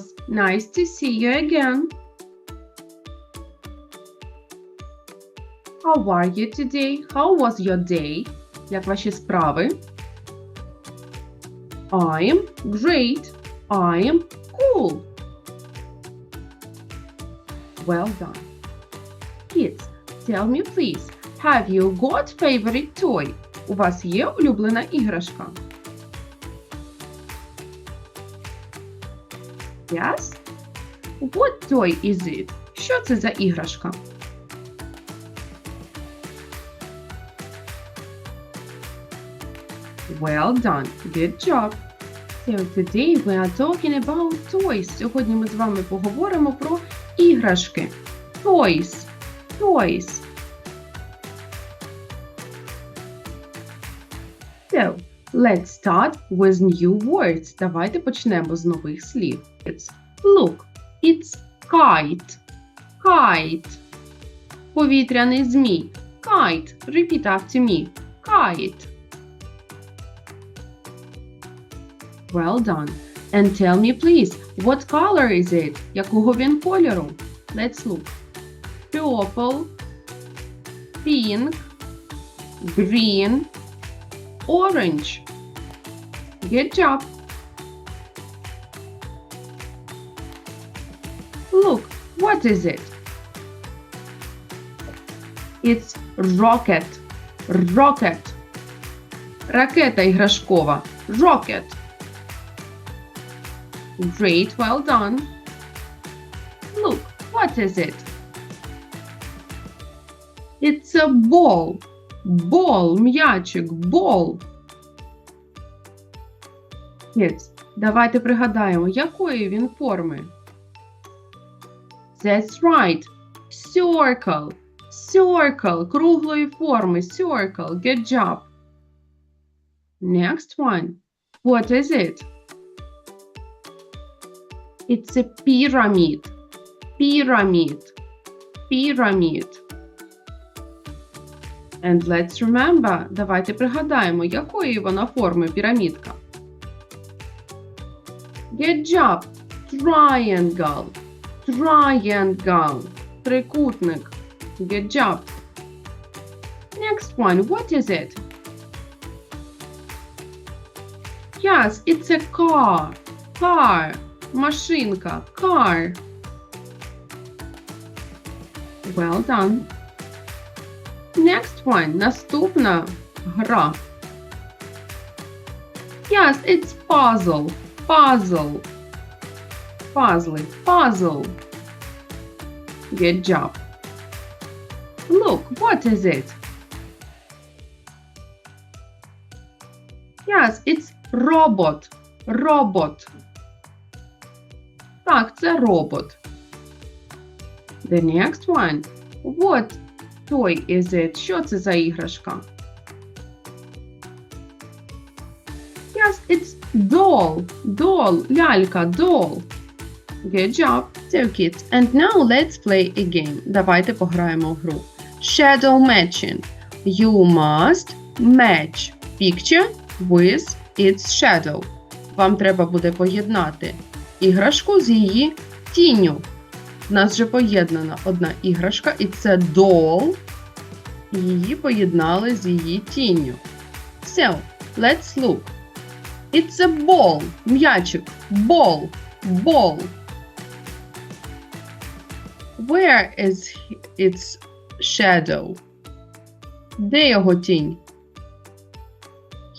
and girls. Nice to see you again. How are you today? How was your day? Як ваші справи? I am great. I am cool. Well done. Kids, tell me please, have you got favorite toy? У вас є улюблена іграшка? Yes? What toy is it? Що це за іграшка? Well done. Good job. So today we are talking about toys. Сьогодні ми з вами поговоримо про іграшки. Toys. Toys. So, let's start with new words. Давайте почнемо з нових слів. It's look. It's kite. Kite. Повітряний змій. Kite. Repeat after me. Kite. Well done. And tell me please, what color is it? Якого він кольору? Let's look. Purple, pink, green, orange. Good job. What is it? It's rocket. Rocket. Ракета іграшкова. Rocket. Great, well done. Look, what is it? It's a ball. Ball, м'ячик, ball. Kids, давайте пригадаємо, якої він форми. That's right. Circle. Circle. Круглої форми. Circle. Good job. Next one. What is it? It's a pyramid. Pyramid. Pyramid. And let's remember, давайте пригадаємо, якої вона форми пірамідка. Good job. Triangle. Triangle. Трикутник. Good job. Next one, what is it? Yes, it's a car. Car. Машинка. Car. Well done. Next one. Наступна гра. Yes, it's puzzle. Puzzle. Puzzle. Puzzle. Good job. Look, what is it? Yes, it's robot. Robot. Так, це робот. The next one. What toy is it? Що це за іграшка? Yes, it's doll. Doll. Лялька. Doll. Good job. So, kids. And now let's play a game. Давайте пограємо в гру. Shadow matching. You must match picture with its shadow. Вам треба буде поєднати іграшку з її тінню. У нас вже поєднана одна іграшка, і це doll. Її поєднали з її тінню. So, let's look. It's a ball. М'ячик. Ball. Ball. Where is its shadow? Де його тінь?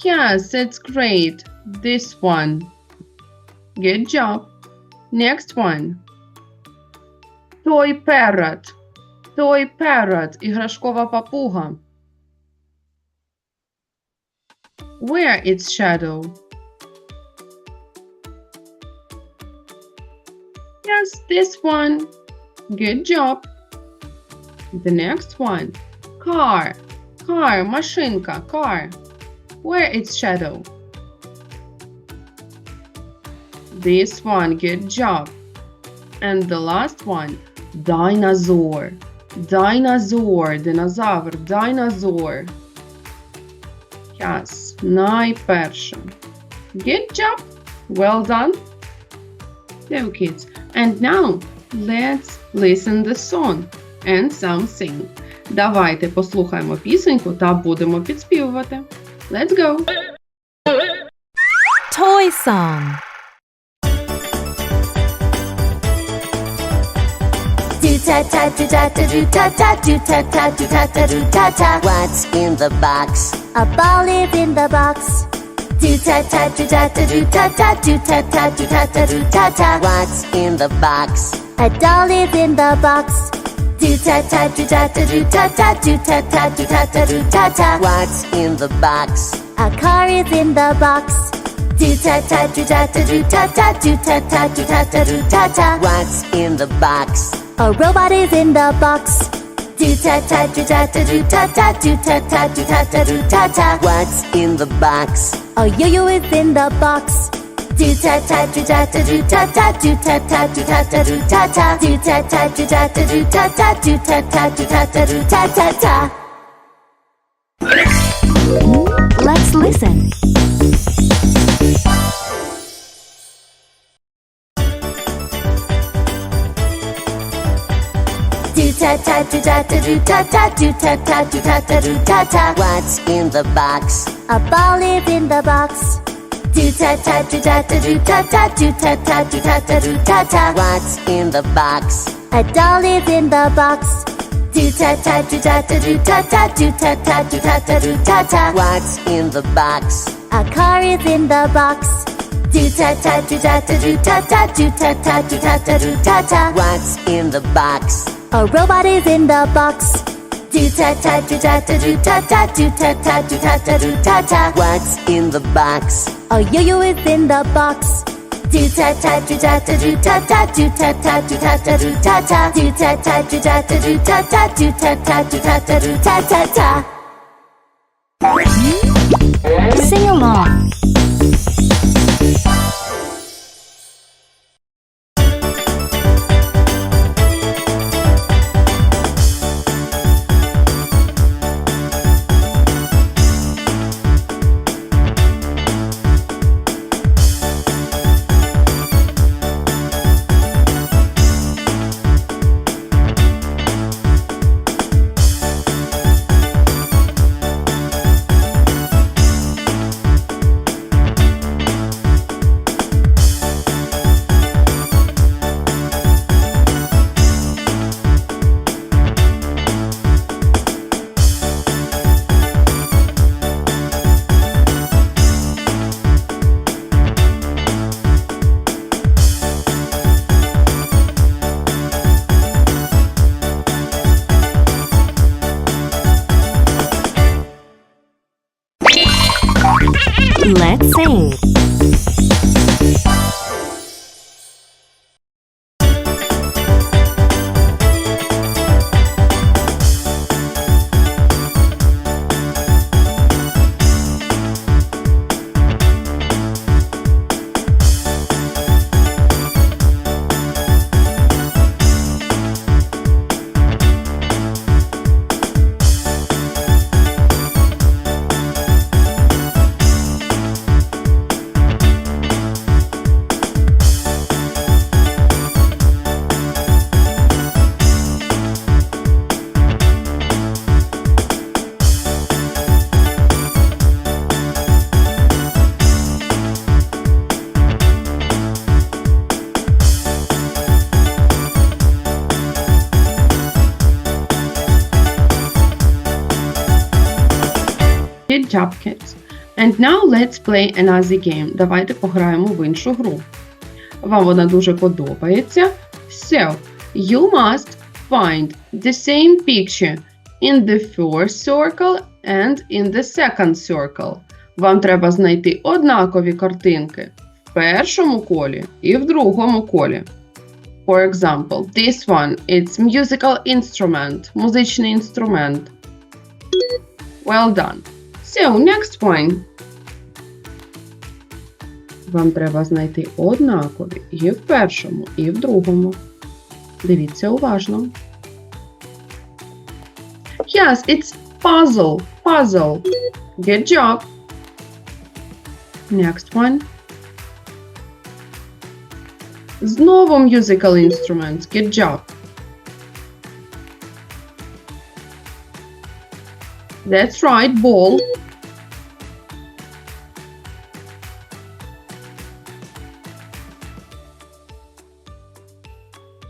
Yes, that's great. This one. Good job. Next one. Toy parrot. Toy parrot. Іграшкова папуга. Where its shadow? Yes, this one. Good job. The next one. Car. Car. Машинка. Car. Where its shadow? This one. Good job. And the last one. Dinosaur. Dinosaur. Динозавр. Dinosaur. Yes. Найперше. Good job. Well done. So kids. And now let's listen the song and some sing. Давайте послухаємо пісеньку та будемо підспівувати. Let's go! Toy Song Do ta ta do ta ta do ta ta do ta ta do ta ta do ta ta. What's in the box? A ball live in the box. Do ta ta do ta ta do ta ta do ta ta do ta ta do ta ta. What's in the box? A doll live in the box. Do ta ta do ta ta do ta ta do ta ta do ta ta do ta ta. What's in the box? A car is in the box. Do ta ta do ta ta do ta ta do ta ta do ta ta do ta ta. What's in the box? A robot is in the box. Do ta ta do ta ta do ta ta do ta ta do ta ta do ta ta. What's in the box? A yo-yo is in the box. Do ta ta do ta ta do ta ta do ta ta do ta ta do ta ta. Do ta ta do ta ta do ta ta do ta ta do ta ta do ta ta ta. Let's listen. Do ta ta do ta ta do ta ta do ta ta do ta ta do ta ta. What's in the box? A ball live in the box. Do ta ta do ta ta do ta ta do ta ta do ta ta do ta ta. What's in the box? A doll is in the box. Do ta ta do ta ta do ta ta do ta ta do ta ta do ta ta. What's in the box? A car is in the box. Do ta ta do ta ta do ta ta do ta ta do ta ta do ta ta. What's in the box? A robot is in the box. Do ta ta do ta ta do ta ta do ta ta do ta ta do ta ta. What's in the box? A yo-yo is in the box. Do ta ta do ta ta do ta ta do ta ta do ta ta do ta ta. Do ta ta do ta ta do ta ta do ta ta do ta ta do ta ta ta. Sing along. Sing. Good job, kids. And now let's play another game. Давайте пограємо в іншу гру. Вам вона дуже подобається. So, you must find the same picture in the first circle and in the second circle. Вам треба знайти однакові картинки в першому колі і в другому колі. For example, this one it's musical instrument, музичний інструмент. Well done. So, next point. Вам треба знайти однакові і в першому, і в другому. Дивіться уважно. Yes, it's puzzle. Puzzle. Good job. Next one. Знову musical instruments. Good job. That's right, ball.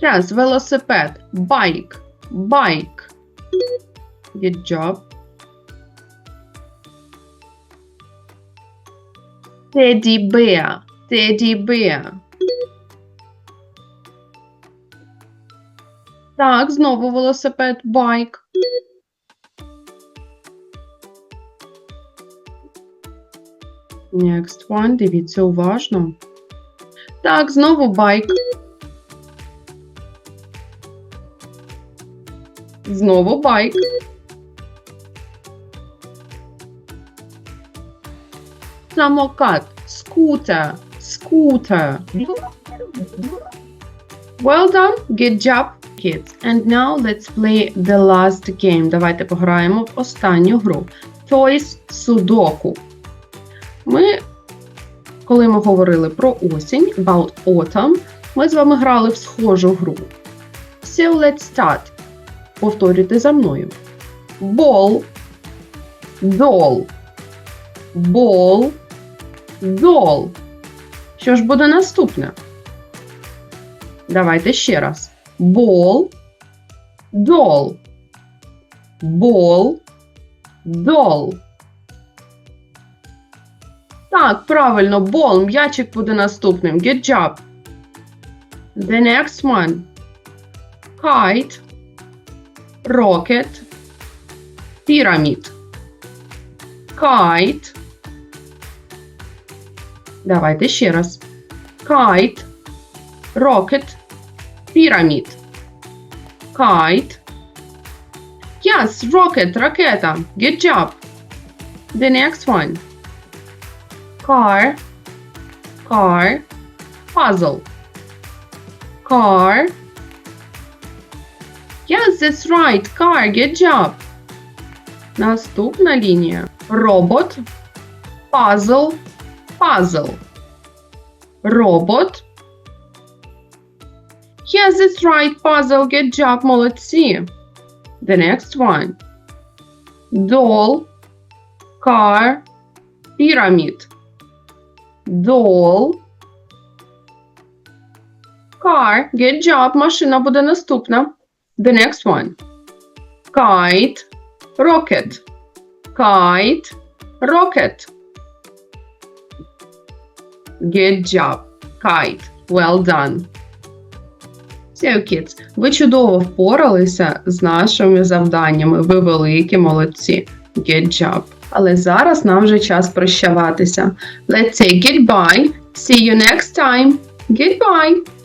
Yes, велосипед. Bike. Bike. Good job. Teddy bear. Teddy bear. Так, знову велосипед. Bike. Next one. Дивіться уважно. Так, знову байк. Знову байк. Самокат. Скутер. Скутер. Well done. Good job, kids. And now let's play the last game. Давайте пограємо в останню гру. Toys Sudoku. Ми, коли ми говорили про осінь, about autumn, ми з вами грали в схожу гру. So let's start. Повторюйте за мною. Ball, doll, ball, doll. Що ж буде наступне? Давайте ще раз. Ball, doll, ball, doll. Так, правильно, ball, м'ячик буде наступним. Good job. The next one. Kite, rocket, pyramid. Kite. Давайте ще раз. Kite, rocket, pyramid. Kite. Yes, rocket, ракета. Good job. The next one. Car, car, puzzle. Car. Yes, that's right. Car. Good job. Наступна лінія. Робот. Puzzle. Puzzle. Робот. Yes, that's right. Puzzle. Good job. Молодці. The next one. Doll. Car. Pyramid. Doll. Car. Good job. Машина буде наступна. The next one. Kite. Rocket. Kite. Rocket. Good job. Kite. Well done. So, kids, ви чудово впоралися з нашими завданнями. Ви великі молодці. Good job. Але зараз нам вже час прощаватися. Let's say goodbye. See you next time. Goodbye.